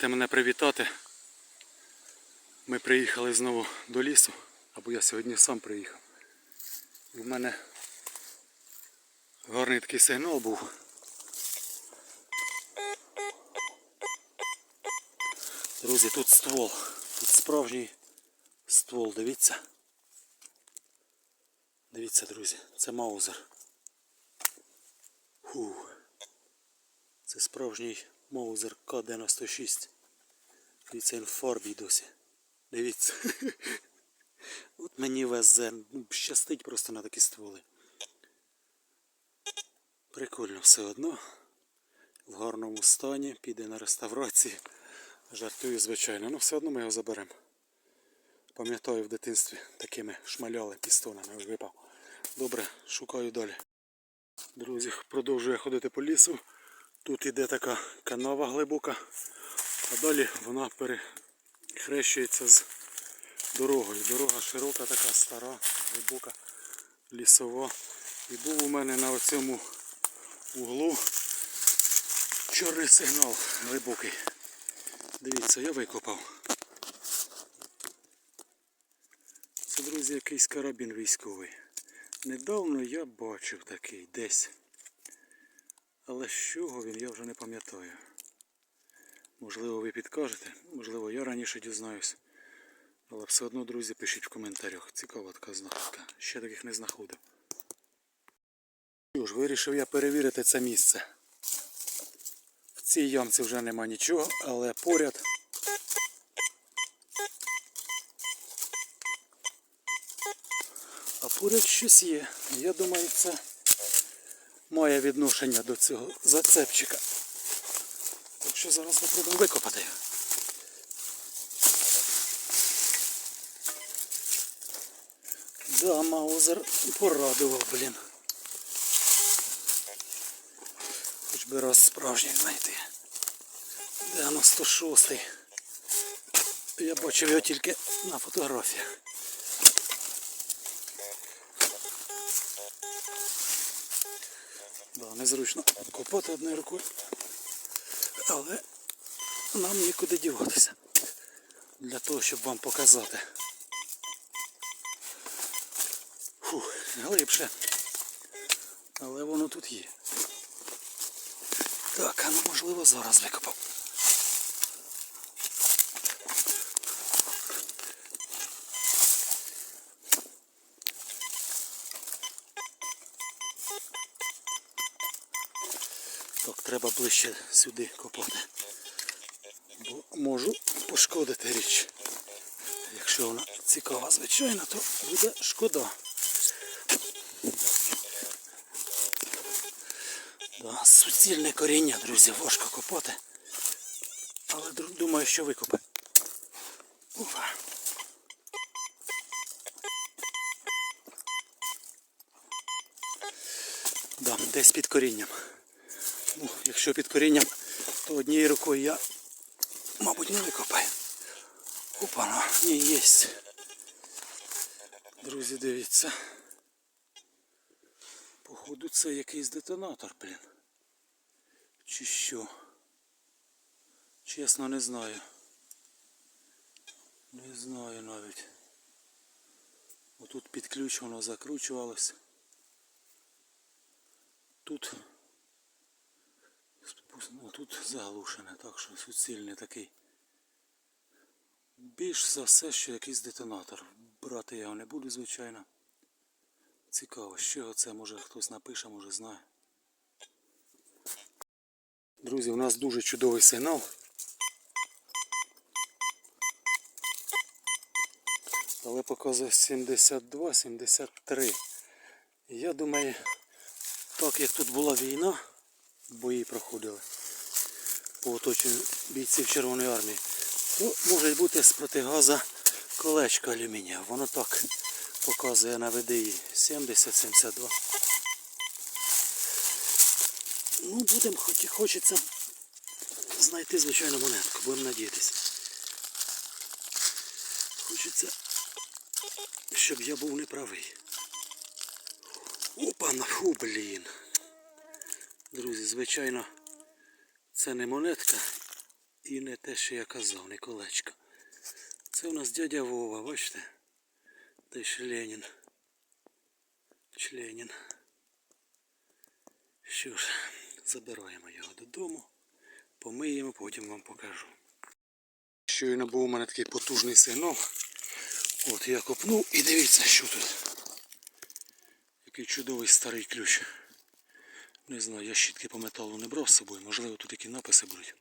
можете мене привітати. Ми приїхали знову до лісу, або я сьогодні сам приїхав. В мене гарний такий сигнал був. Друзі, тут ствол. Тут справжній ствол, дивіться. Дивіться, друзі, це маузер. Фу. Це справжній маузер К-96. Дивіться, він в досі. Дивіться. От мені везе. Ну, щастить просто на такі стволи. Прикольно все одно. В гарному стані, піде на реставрацію. Жартую, звичайно, але все одно ми його заберемо. Пам'ятаю в дитинстві такими шмаляли пістонами випав. Добре, шукаю далі. Друзі, продовжую ходити по лісу. Тут іде така канава глибока, а далі вона перехрещується з дорогою. Дорога широка, така стара, глибока, лісова. І був у мене на оцьому углу чорний сигнал глибокий. Дивіться, я викопав. Це, друзі, якийсь карабін військовий. Недавно я бачив такий десь. Але з чого він, я вже не пам'ятаю. Можливо, ви підкажете, можливо, я раніше дізнаюсь. Але все одно, друзі, пишіть в коментарях. Цікава така знаходка. Ще таких не знаходив. Що ж, вирішив я перевірити це місце. В цій ямці вже нема нічого, але поряд. А поряд щось є. Я думаю, це має відношення до цього зацепчика. Так що зараз попробуємо викопати. його. Да, Маузер порадував, блін. Хоч би раз справжній знайти. 96-й. Я бачив його тільки на фотографіях. Да, незручно копати одною рукою. Але нам нікуди діватися. Для того, щоб вам показати. Фух, глибше. Але воно тут є. Так, а ну можливо зараз викопав. Так, треба ближче сюди копати. Бо можу пошкодити річ. Якщо вона цікава, звичайно, то буде шкода. Да, суцільне коріння, друзі, важко копати. Але думаю, що викопе. Опа. Да, десь під корінням. Ну, якщо під корінням, то однією рукою я, мабуть, не викопаю. Опа, ну, ні, єсть. Друзі, дивіться. Походу це якийсь детонатор, блін. Чи що? Чесно не знаю. Не знаю навіть. Отут під ключ воно закручувалось. Тут ну, тут заглушене, так що суцільний такий. Більш за все, що якийсь детонатор. Брати я його не буду, звичайно. Цікаво, з чого це може хтось напише, може знає. Друзі, у нас дуже чудовий сигнал. Але показує 72-73. Я думаю, так як тут була війна, бої проходили по оточенню бійців Червоної армії, то може бути з протигаза колечко алюмінія. Воно так показує на ВДІ 70-72. Ну, будемо, хоч хочеться знайти, звичайно, монетку, будемо надіятися. Хочеться, щоб я був неправий. Опа, на фу, блін. Друзі, звичайно, це не монетка. І не те, що я казав, не колечко. Це у нас дядя Вова, бачите? Та ще Ленін. Членін. Що ж, забираємо його додому, помиємо, потім вам покажу. Щойно був у мене такий потужний сигнал. От я копнув і дивіться, що тут. Який чудовий старий ключ. Не знаю, я щітки по металу не брав з собою, можливо тут які написи будуть.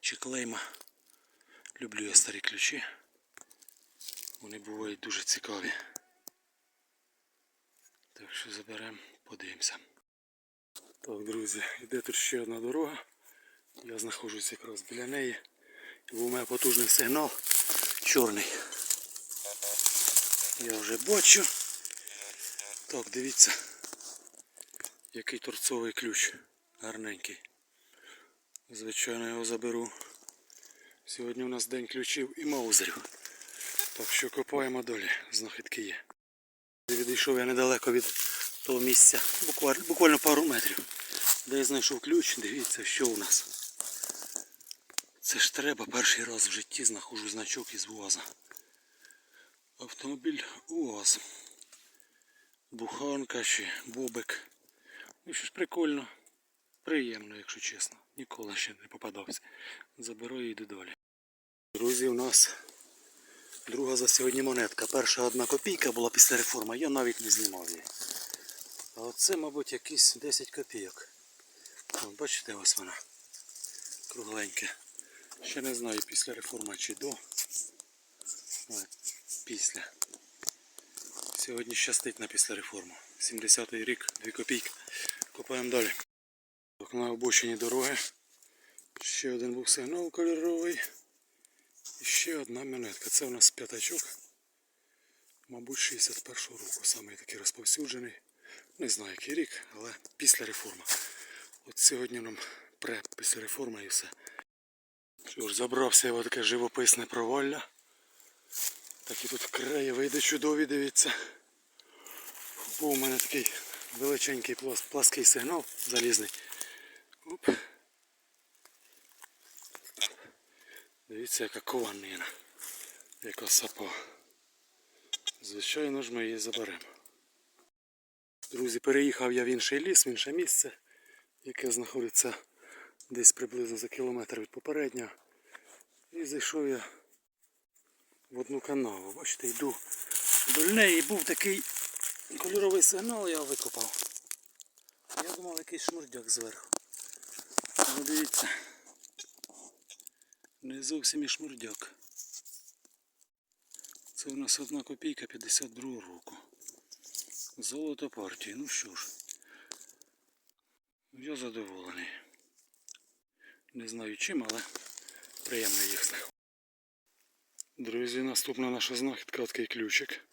Чи клейма. Люблю я старі ключі. Вони бувають дуже цікаві. Так що заберемо, подивимося. Так, друзі, йде тут ще одна дорога. Я знаходжусь якраз біля неї. І у мене потужний сигнал чорний. Я вже бачу. Так, дивіться, який торцовий ключ. Гарненький. Звичайно, його заберу. Сьогодні у нас день ключів і маузерів. Так що копаємо далі, знахідки є. Відійшов я недалеко від того місця, буквально, буквально пару метрів. Де я знайшов ключ, дивіться, що у нас. Це ж треба перший раз в житті знаходжу значок із УАЗа. Автомобіль УАЗ. Буханка чи бобик. Ну що ж прикольно. Приємно, якщо чесно. Ніколи ще не попадався. Заберу і йду далі. Друзі, у нас друга за сьогодні монетка. Перша одна копійка була після реформи, я навіть не знімав її. А оце, мабуть, якісь 10 копійок. О, бачите, ось вона. Кругленьке. Ще не знаю, після реформи чи до. Ой, після. Сьогодні щастить на після реформи. 70-й рік, 2 копійки. Копаємо далі. На обочині дороги. Ще один був сигнал кольоровий. І ще одна монетка. Це у нас п'ятачок. Мабуть, 61-го року. Саме такий розповсюджений. Не знаю який рік, але після реформи. От сьогодні нам пре після реформи і все. Що ж, забрався в таке живописне провалля. Такі тут краєвиди чудові, дивіться. Був у мене такий величенький плас- плаский сигнал залізний. Оп. Дивіться, яка кованина. Яка сапа. Звичайно ж ми її заберемо. Друзі, переїхав я в інший ліс, в інше місце, яке знаходиться десь приблизно за кілометр від попереднього. І зайшов я в одну канаву. Бачите, йду вдоль неї був такий кольоровий сигнал, я викопав. Я думав якийсь шмурдяк зверху. Ну дивіться. Не зовсім і шмурдяк. Це у нас одна копійка 52 року. Золото партії. Ну що ж. Я задоволений. Не знаю чим, але приємно їх знаходити. Друзі, наступна наша знахідка такий ключик.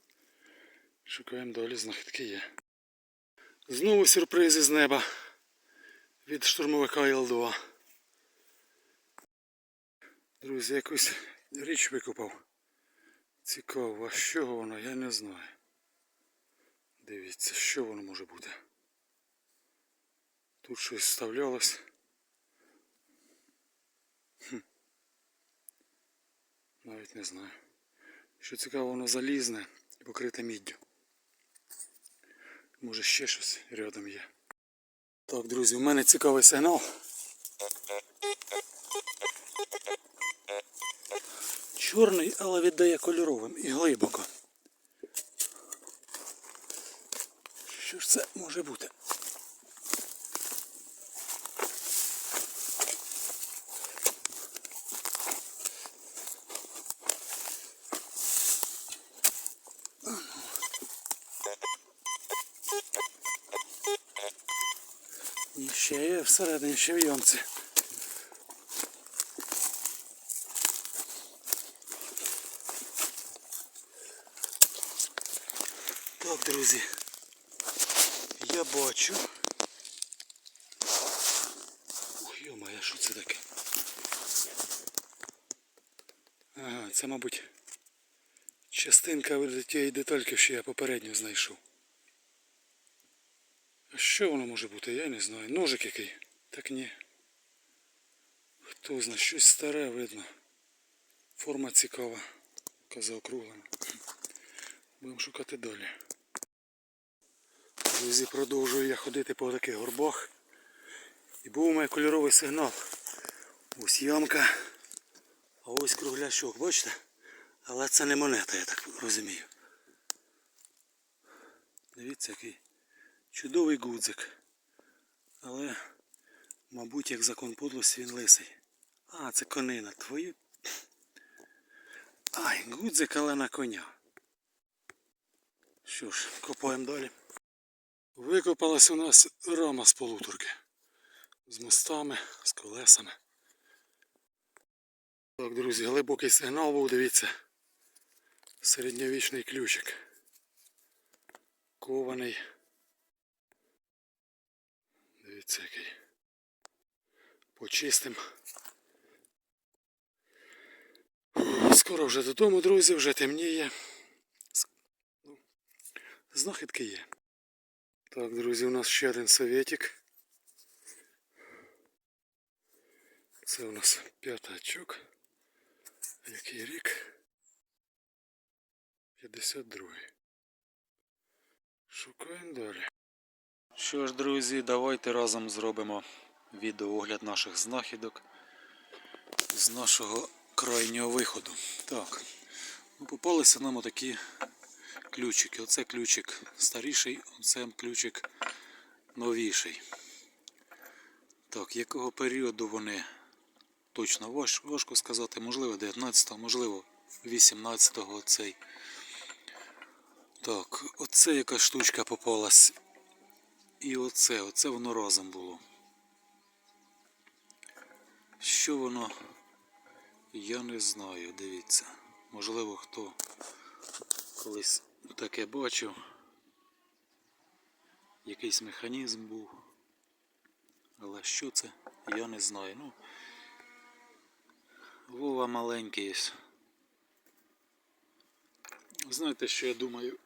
Шукаємо далі, знахідки є. Знову сюрприз із неба від штурмовика Іл-2. Друзі, якусь річ викопав. Цікаво, а з чого воно, я не знаю. Дивіться, що воно може бути. Тут щось вставлялось. Хм. Навіть не знаю. Що цікаво, воно залізне і покрите міддю. Може ще щось рядом є. Так, друзі, у мене цікавий сигнал. Чорний, але віддає кольоровим і глибоко. Що ж це може бути? І ще є всередині ще в ямці. Так, друзі. Я бачу. Ух, йомає, що це таке? Ага, це, мабуть, частинка від тієї детальки, що я попередньо знайшов. Що воно може бути? Я не знаю. Ножик який? Так ні. Хто знає, щось старе видно. Форма цікава. Каза округлена. Будемо шукати далі. Друзі, продовжую я ходити по таких горбах. І був у мене кольоровий сигнал. Ось ямка. А ось круглящок, бачите? Але це не монета, я так розумію. Дивіться, який чудовий гудзик. Але, мабуть, як закон подлості, він лисий. А, це конина. Твою. Ай, гудзик, але на коня. Що ж, копаємо далі. Викопалась у нас рама з полуторки. З мостами, з колесами. Так, друзі, глибокий сигнал був, дивіться. Середньовічний ключик. Кований. Дивіться який. Почистим. Скоро вже додому, друзі, вже темніє. Ну, Знахідки є. Так, друзі, у нас ще один совєтик. Це у нас п'ятачок. Який рік? 52. Шукаємо далі. Що ж, друзі, давайте разом зробимо відеоогляд наших знахідок з нашого крайнього виходу. Так, ну, попалися нам отакі ключики. Оце ключик старіший, оце ключик новіший. Так, якого періоду вони точно важ- важко сказати, можливо 19-го, можливо 18-го оцей. Так, оце яка штучка попалась. І оце, оце воно разом було. Що воно? Я не знаю, дивіться. Можливо, хто колись таке бачив. Якийсь механізм був. Але що це, я не знаю. Ну, Вова маленький. Знаєте, що я думаю?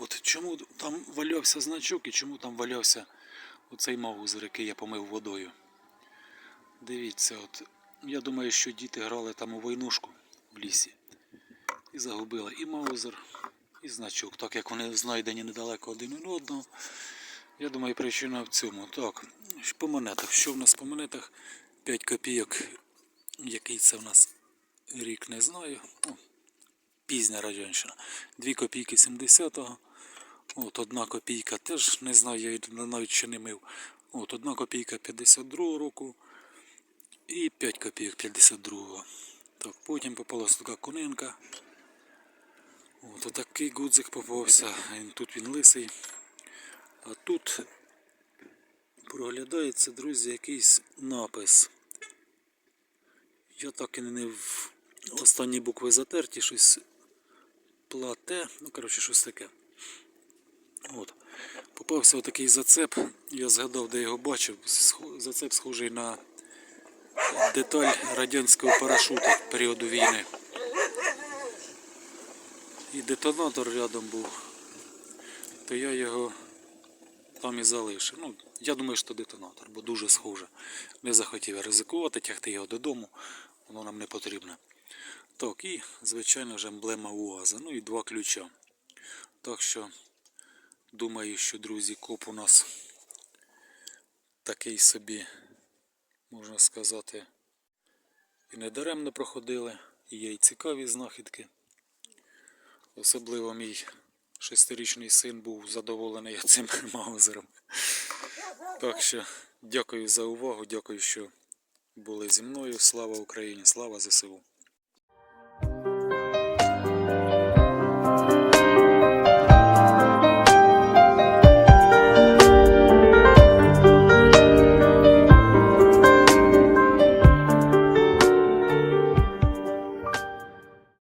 От чому там валявся значок і чому там валявся оцей маузер, який я помив водою. Дивіться, от я думаю, що діти грали там у войнушку в лісі і загубили і маузер, і значок, так як вони знайдені недалеко один одного. Я думаю, причина в цьому. Так, по монетах. Що в нас по монетах? 5 копійок. Який це в нас рік, не знаю. Пізня радянщина. 2 копійки 70-го. От одна копійка теж не знаю, я її навіть ще не мив. От одна копійка 52-го року і 5 копійок 52-го. Так, потім попалась така конинка. От отакий гудзик попався. Тут він лисий. А тут проглядається, друзі, якийсь напис. Я так і не в останні букви затерті, щось плате, ну коротше щось таке. От. Попався отакий зацеп, я згадав, де його бачив. Зацеп схожий на деталь радянського парашута періоду війни. І детонатор рядом був. То я його там і залишив. Ну, я думаю, що детонатор, бо дуже схоже. Не захотів ризикувати, тягти його додому, воно нам не потрібно. Так, і, звичайно ж, емблема УАЗа. Ну і два ключа. Так що, думаю, що, друзі, коп у нас такий собі, можна сказати, і не даремно проходили, і є й цікаві знахідки. Особливо мій шестирічний син був задоволений цим маузером. Так що дякую за увагу, дякую, що були зі мною. Слава Україні, слава ЗСУ.